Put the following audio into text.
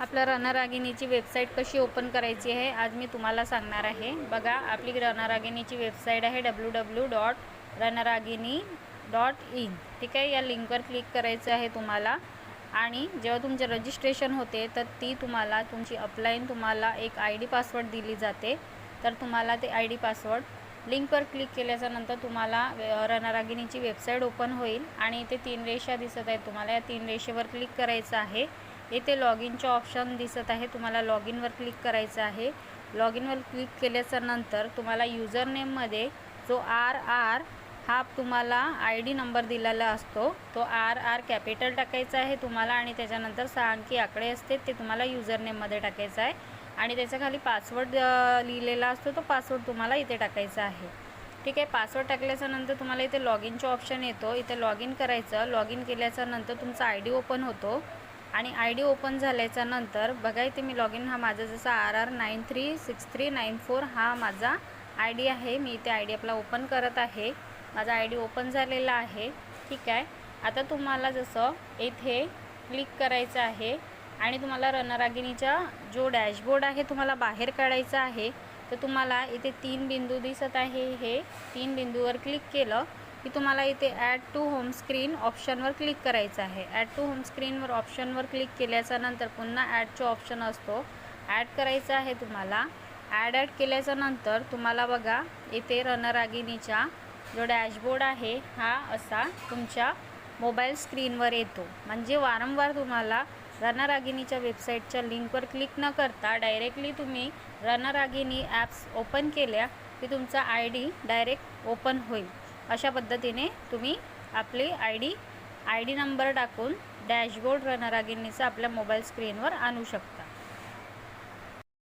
आपल्या रणरागिणीची वेबसाईट कशी ओपन करायची आहे आज मी तुम्हाला सांगणार आहे. बघा आपली रणरागिणीची वेबसाईट आहे W W dot Ranragini dot in ठीक आहे या लिंकवर क्लिक करायचं आहे तुम्हाला. आणि जेव्हा तुमचे रजिस्ट्रेशन होते तर ती तुम्हाला तुमची अपलाईन तुम्हाला एक आय डी पासवर्ड दिली जाते. तर तुम्हाला ते आय डी पासवर्ड लिंकवर क्लिक केल्याच्यानंतर तुम्हाला रणरागिणीची वेबसाईट ओपन होईल. आणि इथे तीन रेषा दिसत आहेत तुम्हाला. या तीन रेषेवर क्लिक करायचं आहे. इथे लॉग इनचं ऑप्शन दिसत आहे. तुम्हाला लॉग इनवर क्लिक करायचं आहे. लॉग इनवर क्लिक केल्याच्यानंतर तुम्हाला युजर नेममध्ये जो आर आर हा तुम्हाला आय डी नंबर दिलेला असतो. तो आर आर कॅपिटल टाकायचा आहे तुम्हाला आणि त्याच्यानंतर सहा अंकी आकडे असते ते तुम्हाला युजर नेममध्ये टाकायचं आहे. आणि त्याच्याखाली पासवर्ड लिहिलेला असतो तो पासवर्ड तुम्हाला इथे टाकायचा आहे. ठीक आहे? पासवर्ड टाकल्याच्या नंतर तुम्हाला इथे लॉग इनचं ऑप्शन येतो. इथे लॉग इन करायचं. लॉग इन केल्याच्यानंतर तुमचा आय डी ओपन होतो. आणि आय डी ओपन झाल्याच्यानंतर बघा इथे मी लॉग इन हा माझा जसा R R nine three six three nine four हा माझा आय डी आहे. मी इथे आय डी आपला ओपन करत आहे. माझा आय डी ओपन झालेला आहे. ठीक आहे? आता तुम्हाला जसं इथे क्लिक करायचं आहे आणि तुम्हाला रणरागिणीचा जो डॅशबोर्ड आहे तुम्हाला बाहेर काढायचा आहे तर तुम्हाला इथे तीन बिंदू दिसत आहे. हे तीन बिंदूवर क्लिक केलं. की तुम्हाला इथे ॲड टू होम स्क्रीन ऑप्शनवर क्लिक करायचं आहे. ॲड टू होम स्क्रीनवर ऑप्शनवर क्लिक केल्याच्यानंतर पुन्हा ॲडचं ऑप्शन असतो. ॲड करायचं आहे तुम्हाला. ॲड ॲड केल्याच्यानंतर तुम्हाला बघा इथे रणरागिणीचा जो डॅशबोर्ड आहे हा असा तुमच्या मोबाईल स्क्रीनवर येतो. म्हणजे वारंवार तुम्हाला रणरागिणीच्या वेबसाईटच्या लिंकवर क्लिक न करता डायरेक्टली तुम्ही रणरागिणी ॲप्स ओपन केल्या की तुमचा आय डी डायरेक्ट ओपन होईल. अशा पद्धतीने तुम्ही आपली I D I D number टाकून डॅशबोर्ड रणरागिणीचा आपल्या मोबाईल स्क्रीनवर आणू शकता.